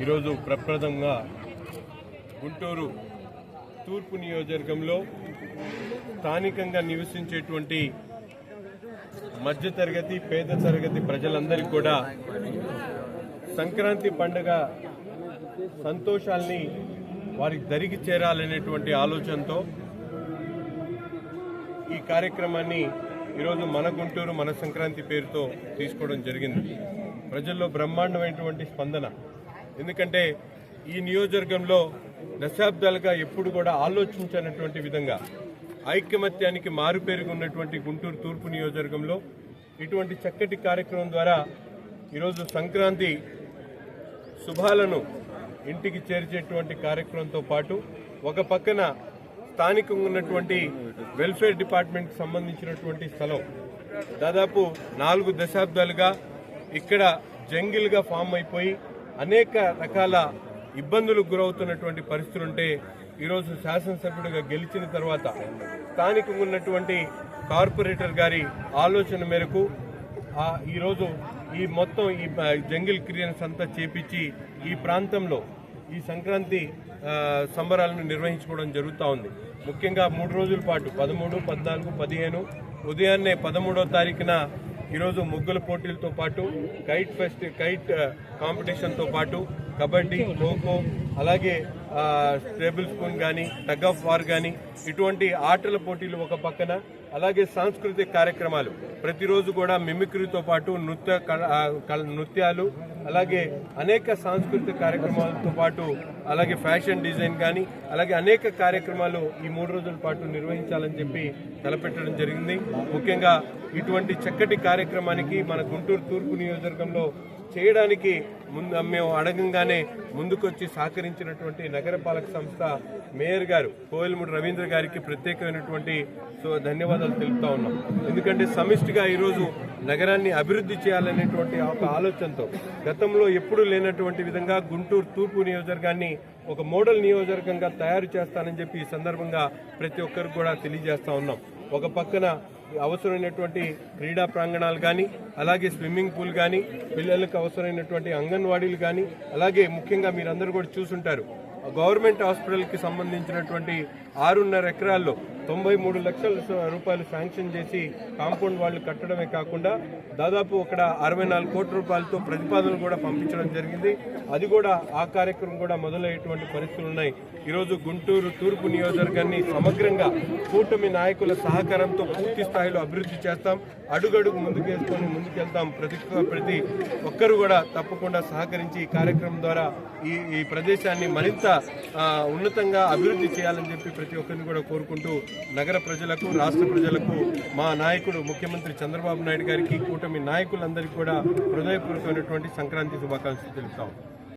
ఈరోజు ప్రప్రదంగా గుంటూరు తూర్పు నియోజకవర్గంలో స్థానికంగా నివసించేటువంటి మధ్యతరగతి పేద తరగతి ప్రజలందరికీ కూడా సంక్రాంతి పండుగ సంతోషాల్ని వారికి దరికి చేరాలనేటువంటి ఆలోచనతో ఈ కార్యక్రమాన్ని ఈరోజు మన గుంటూరు మన సంక్రాంతి పేరుతో తీసుకోవడం జరిగింది. ప్రజల్లో బ్రహ్మాండమైనటువంటి స్పందన ఎందుకంటే ఈ నియోజకవర్గంలో దశాబ్దాలుగా ఎప్పుడు కూడా ఆలోచించనటువంటి విధంగా ఐకమత్యానికి మారుపేరుగా ఉన్నటువంటి గుంటూరు తూర్పు నియోజకవర్గంలో ఇటువంటి చక్కటి కార్యక్రమం ద్వారా ఈరోజు సంక్రాంతి శుభాలను ఇంటికి చేర్చేటువంటి కార్యక్రమంతో పాటు ఒక పక్కన స్థానికంగా ఉన్నటువంటి వెల్ఫేర్ డిపార్ట్మెంట్కి సంబంధించినటువంటి స్థలం. దాదాపు నాలుగు దశాబ్దాలుగా ఇక్కడ జంగిల్గా ఫామ్ అయిపోయి అనేక రకాల ఇబ్బందులకు గురవుతున్నటువంటి పరిస్థితులుంటే ఈరోజు శాసనసభ్యుడిగా గెలిచిన తర్వాత స్థానికంగా ఉన్నటువంటి కార్పొరేటర్ గారి ఆలోచన మేరకు ఈరోజు ఈ మొత్తం ఈ జంగిల్ క్లియరెన్స్ అంతా చేపించి ఈ ప్రాంతంలో ఈ సంక్రాంతి సంబరాలను నిర్వహించుకోవడం జరుగుతూ ఉంది. ముఖ్యంగా మూడు రోజుల పాటు పదమూడు పద్నాలుగు పదిహేను ఉదయాన్నే పదమూడో తారీఖున ఈరోజు ముగ్గుల పోటీలతో పాటు కైట్ ఫెస్ట్ కైట్ కాంపిటీషన్తో పాటు కబడ్డీ ఖోఖో అలాగే టేబుల్ స్పూన్ కానీ టగ్ ఆఫ్ వార్ కానీ ఇటువంటి ఆటల పోటీలు ఒక పక్కన అలాగే సాంస్కృతిక కార్యక్రమాలు. ప్రతిరోజు కూడా మిమిక్రీతో పాటు నృత్య కళ- నృత్యాలు అలాగే అనేక సాంస్కృతిక కార్యక్రమాలతో పాటు అలాగే ఫ్యాషన్ డిజైన్ కానీ అలాగే అనేక కార్యక్రమాలు ఈ మూడు రోజుల పాటు నిర్వహించాలని చెప్పి తలపెట్టడం జరిగింది. ముఖ్యంగా ఇటువంటి చక్కటి కార్యక్రమానికి మన గుంటూరు తూర్పు నియోజకవర్గంలో చేయడానికి ముందు మేము అడగంగానే ముందుకొచ్చి సహకరించినటువంటి నగరపాలక సంస్థ మేయర్ గారు కోయలమూడి రవీంద్ర గారికి ప్రత్యేకమైనటువంటి సో ధన్యవాదాలు తెలుపుతా ఉన్నాం. ఎందుకంటే సమిష్టిగా ఈరోజు నగరాన్ని అభివృద్ధి చేయాలనేటువంటి ఒక ఆలోచనతో గతంలో ఎప్పుడూ లేనటువంటి విధంగా గుంటూరు తూర్పు నియోజకవర్గాన్ని ఒక మోడల్ నియోజకవర్గంగా తయారు చేస్తానని చెప్పి ఈ సందర్భంగా ప్రతి ఒక్కరికి కూడా తెలియజేస్తా ఉన్నాం. ఒక పక్కన అవసరమైనటువంటి క్రీడా ప్రాంగణాలు కానీ అలాగే స్విమ్మింగ్ పూల్ కానీ పిల్లలకు అవసరమైనటువంటి అంగన్వాడీలు కానీ అలాగే ముఖ్యంగా మీరందరూ కూడా చూసుంటారు. గవర్నమెంట్ హాస్పిటల్కి సంబంధించినటువంటి ఆరున్నర ఎకరాల్లో తొంభై మూడు లక్షల రూపాయలు శాంక్షన్ చేసి కాంపౌండ్ వాళ్ళు కట్టడమే కాకుండా దాదాపు అక్కడ అరవై నాలుగు కోట్ల రూపాయలతో ప్రతిపాదనలు కూడా పంపించడం జరిగింది. అది కూడా ఆ కార్యక్రమం కూడా మొదలయ్యేటువంటి పరిస్థితులు ఉన్నాయి. ఈరోజు గుంటూరు తూర్పు నియోజకవర్గాన్ని సమగ్రంగా కూటమి నాయకుల సహకారంతో పూర్తి స్థాయిలో అభివృద్ధి చేస్తాం. అడుగడుగు ముందుకేసుకొని ముందుకెళ్తాం. ప్రతి ప్రతి ఒక్కరు కూడా తప్పకుండా సహకరించి ఈ కార్యక్రమం ద్వారా ఈ ఈ ప్రదేశాన్ని మరింత ఉన్నతంగా అభివృద్ధి చేయాలని చెప్పి ప్రతి ఒక్కరిని కూడా కోరుకుంటూ నగర ప్రజలకు రాష్ట్ర ప్రజలకు మా నాయకుడు ముఖ్యమంత్రి చంద్రబాబు నాయుడు గారికి కూటమి నాయకులందరికీ కూడా హృదయపూర్వకమైనటువంటి సంక్రాంతి శుభాకాంక్షలు తెలుపుతాం.